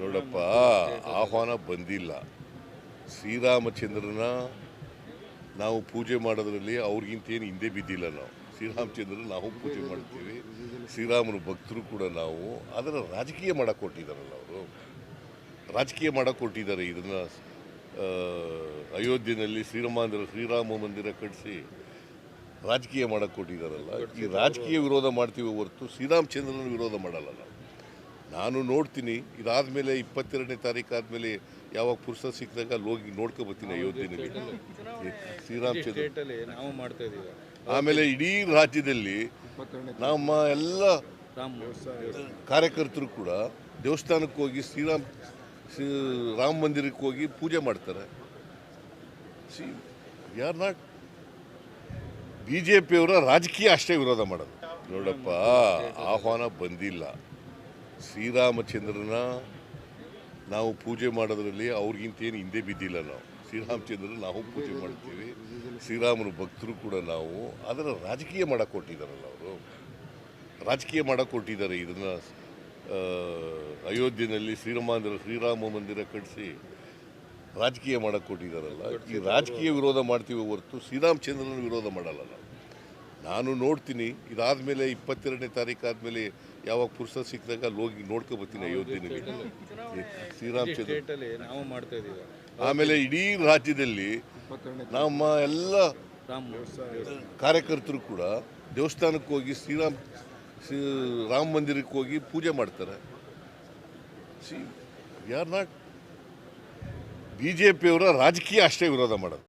ನೋಡಪ್ಪ, ಆಹ್ವಾನ ಬಂದಿಲ್ಲ. ಶ್ರೀರಾಮಚಂದ್ರನ ನಾವು ಪೂಜೆ ಮಾಡೋದ್ರಲ್ಲಿ ಅವ್ರಿಗಿಂತ ಏನು ಹಿಂದೆ ಬಿದ್ದಿಲ್ಲ ನಾವು. ಶ್ರೀರಾಮಚಂದ್ರನ ನಾವು ಪೂಜೆ ಮಾಡ್ತೀವಿ. ಶ್ರೀರಾಮನ ಭಕ್ತರು ಕೂಡ ನಾವು. ಅದರ ರಾಜಕೀಯ ಮಾಡಕ್ಕೆ ಕೊಟ್ಟಿದ್ದಾರಲ್ಲ ಅವರು. ರಾಜಕೀಯ ಮಾಡಕ್ಕೆ ಕೊಟ್ಟಿದ್ದಾರೆ ಇದನ್ನು ಅಯೋಧ್ಯೆಯಲ್ಲಿ ಶ್ರೀರಾಮಂದಿರ, ಶ್ರೀರಾಮ ಮಂದಿರ ಕಟ್ಟಿಸಿ ರಾಜಕೀಯ ಮಾಡಕ್ಕೆ ಕೊಟ್ಟಿದ್ದಾರಲ್ಲ. ಈ ರಾಜಕೀಯ ವಿರೋಧ ಮಾಡ್ತೀವಿ ಹೊರತು ಶ್ರೀರಾಮಚಂದ್ರನ ವಿರೋಧ ಮಾಡಲ್ಲ ನಾವು. ನಾನು ನೋಡ್ತೀನಿ. ಇದಾದ್ಮೇಲೆ ಇಪ್ಪತ್ತೆರಡನೇ ತಾರೀಕು ಆದಮೇಲೆ ಯಾವಾಗ ಪುರುಷ ಸಿಕ್ಕಿದಾಗ ಅಲ್ಲಿ ಹೋಗಿ ನೋಡ್ಕೊ ಬರ್ತೀನಿ ಅಯೋಧ್ಯೆಯಲ್ಲಿ ಶ್ರೀರಾಮಚಂದ್ರ ಸ್ಟೇಟಲ್ಲಿ ನಾವು ಮಾಡ್ತಾ ಇದೀವಿ. ಆಮೇಲೆ ಇಡೀ ರಾಜ್ಯದಲ್ಲಿ ನಮ್ಮ ಎಲ್ಲ ಕಾರ್ಯಕರ್ತರು ಕೂಡ ದೇವಸ್ಥಾನಕ್ಕೆ ಹೋಗಿ ಶ್ರೀರಾಮ್ ಶ್ರೀ ರಾಮ ಮಂದಿರಕ್ಕೆ ಹೋಗಿ ಪೂಜೆ ಮಾಡ್ತಾರೆ. ಸಿ ಯಾರ್ ನಾಟ್? ಬಿ ಜೆ ಪಿಯವರ ರಾಜಕೀಯ ಅಷ್ಟೇ ವಿರೋಧ ಮಾಡೋದು. ನೋಡಪ್ಪ ಆಹ್ವಾನ ಬಂದಿಲ್ಲ. ಶ್ರೀರಾಮಚಂದ್ರನ ನಾವು ಪೂಜೆ ಮಾಡೋದ್ರಲ್ಲಿ ಅವ್ರಿಗಿಂತ ಏನು ಹಿಂದೆ ಬಿದ್ದಿಲ್ಲ ನಾವು. ಶ್ರೀರಾಮಚಂದ್ರನ ನಾವು ಪೂಜೆ ಮಾಡ್ತೀವಿ. ಶ್ರೀರಾಮನ ಭಕ್ತರು ಕೂಡ ನಾವು. ಅದರ ರಾಜಕೀಯ ಮಾಡಕ್ಕೆ ಕೊಟ್ಟಿದ್ದಾರಲ್ಲ ಅವರು. ರಾಜಕೀಯ ಮಾಡಕ್ಕೆ ಕೊಟ್ಟಿದ್ದಾರೆ ಇದನ್ನು ಅಯೋಧ್ಯೆಯಲ್ಲಿ ಶ್ರೀರಾಮಂದಿರ, ಶ್ರೀರಾಮ ಮಂದಿರ ಕಟ್ಟಿಸಿ ರಾಜಕೀಯ ಮಾಡಕ್ಕೆ ಕೊಟ್ಟಿದ್ದಾರಲ್ಲ ಈ ರಾಜಕೀಯ ವಿರೋಧ ಮಾಡ್ತೀವಿ ಹೊರತು ಶ್ರೀರಾಮಚಂದ್ರನ ವಿರೋಧ ಮಾಡಲ್ಲ ನಾನು ನೋಡ್ತೀನಿ. ಇದಾದ ಮೇಲೆ ಇಪ್ಪತ್ತೆರಡನೇ ತಾರೀಕು ಆದಮೇಲೆ ಯಾವಾಗ ಪುರುಷ ಸಿಕ್ಕಿದಾಗ ಅಲ್ಲಿ ಹೋಗಿ ನೋಡ್ಕೊ ಬರ್ತೀನಿ ಅಯೋಧ್ಯೆಯಲ್ಲಿ ಶ್ರೀರಾಮಚಂದ್ರ ನಾವು ಮಾಡ್ತಾ ಇದೀವಿ. ಆಮೇಲೆ ಇಡೀ ರಾಜ್ಯದಲ್ಲಿ ನಮ್ಮ ಎಲ್ಲ ಕಾರ್ಯಕರ್ತರು ಕೂಡ ದೇವಸ್ಥಾನಕ್ಕೆ ಹೋಗಿ ಶ್ರೀರಾಮ್ ಶ್ರೀ ರಾಮ ಮಂದಿರಕ್ಕೆ ಹೋಗಿ ಪೂಜೆ ಮಾಡ್ತಾರೆ. ಸಿ ಯಾರ್ ನಾಟ್ ಬಿ ಜೆ ಪಿಯವರ ರಾಜಕೀಯ ಅಷ್ಟೇ ವಿರೋಧ ಮಾಡೋದು.